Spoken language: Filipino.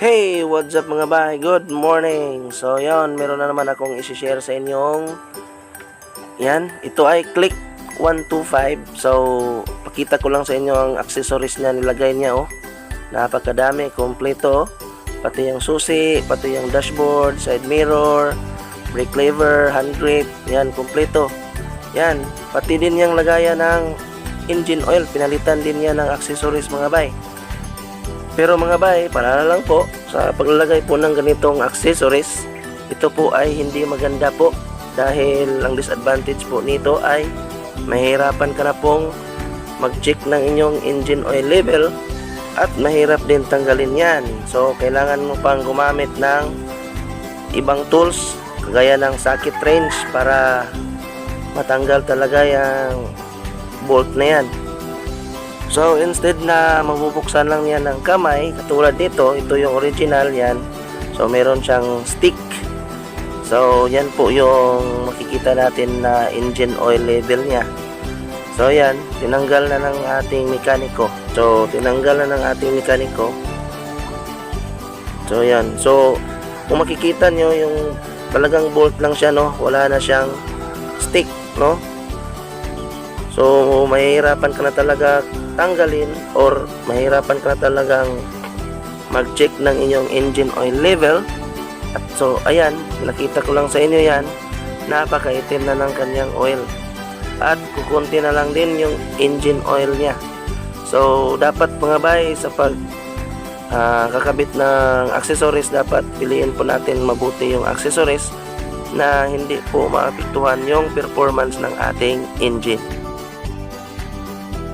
Hey, what's up mga bay? Good morning! So, yon meron na naman akong isi-share sa inyong yan, ito ay Click 125 So, pakita ko lang sa inyo ang accessories niya, nilagay niya oh Napakadami, kompleto oh. Pati yung susi, pati yung dashboard, side mirror Brake lever, hand grip, yan, kompleto Yan, pati din yung lagayan ng engine oil Pinalitan din yan ng accessories mga bay pero mga bay, para lang po sa paglalagay po ng ganitong accessories, ito po ay hindi maganda po dahil ang disadvantage po nito ay mahirapan ka na pong mag-check ng inyong engine oil level at mahirap din tanggalin yan. So, kailangan mo pang gumamit ng ibang tools kagaya ng socket wrench para matanggal talaga yung bolt na yan. So instead na mabubuksan lang yan ng kamay, katulad nito, ito yung original yan. So meron siyang stick. So yan po yung makikita natin na engine oil level niya. So yan, tinanggal na ng ating mekaniko. So tinanggal na ng ating mekaniko. So yan. So kung makikita nyo yung talagang bolt lang siya no, wala na siyang stick no. So mahihirapan ka na talaga tanggalin or mahirapan ka na talagang mag-check ng inyong engine oil level. At so ayan nakita ko lang sa inyo yan. Napakaitim na ng kanyang oil. At kukunti na lang din yung engine oil niya. So dapat mga bay sa pag ah, kakabit ng accessories dapat piliin po natin mabuti yung accessories na hindi po maapektuhan yung performance ng ating engine